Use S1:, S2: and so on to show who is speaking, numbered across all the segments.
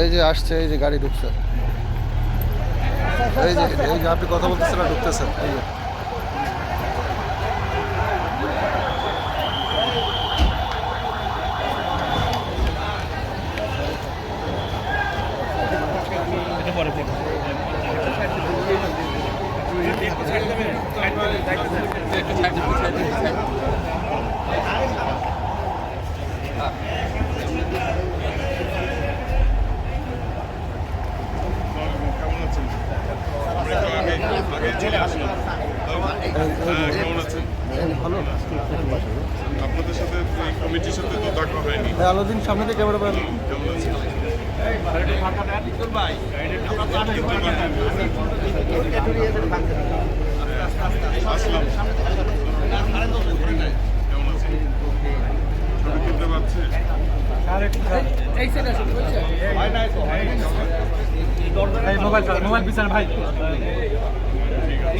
S1: এই যে আসছে, এই যে গাড়ি ঢুকছে। এই যে এই যে আপনি কথা বলতেছেন না ঢুকতেছেন, এই যে।
S2: কেমন আছেন?
S1: ভালো।
S2: আপনাদের সাথে এই কমিটির সাথে তো দেখা হয়নি।
S1: এই আলোদিন সামনে থেকে ক্যামেরা পাবেন।
S2: কেমন আছেন?
S3: মোবাইল মোবাইল পিছনে ভাই।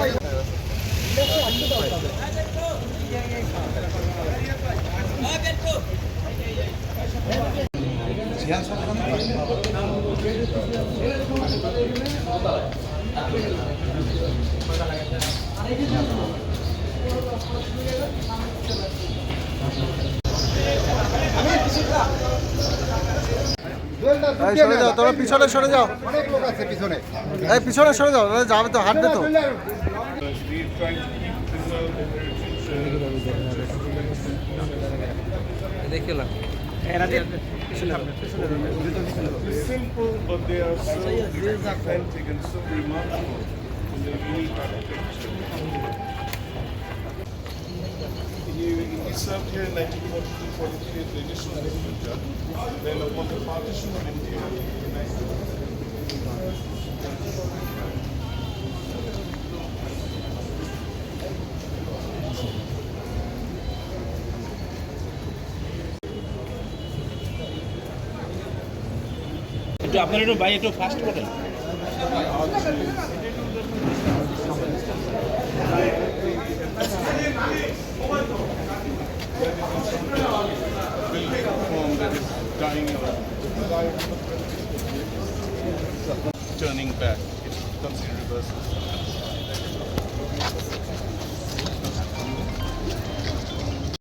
S3: এই
S1: সরে যাও তোমরা পিছনে সরে যাও।
S4: অনেক লোক আছে পিছনে।
S1: এই পিছনে সরে যাও যাবে তো হাঁটবে তো।
S2: Simple, but they are so authentic and so remarkable in their unique architecture. He, served here in 1942-43 as the initial judge. Then upon the partition of India,
S3: একটু আপনার একটু ভাই একটু ফাস্ট করেন.
S2: Turning back, it comes in reverse.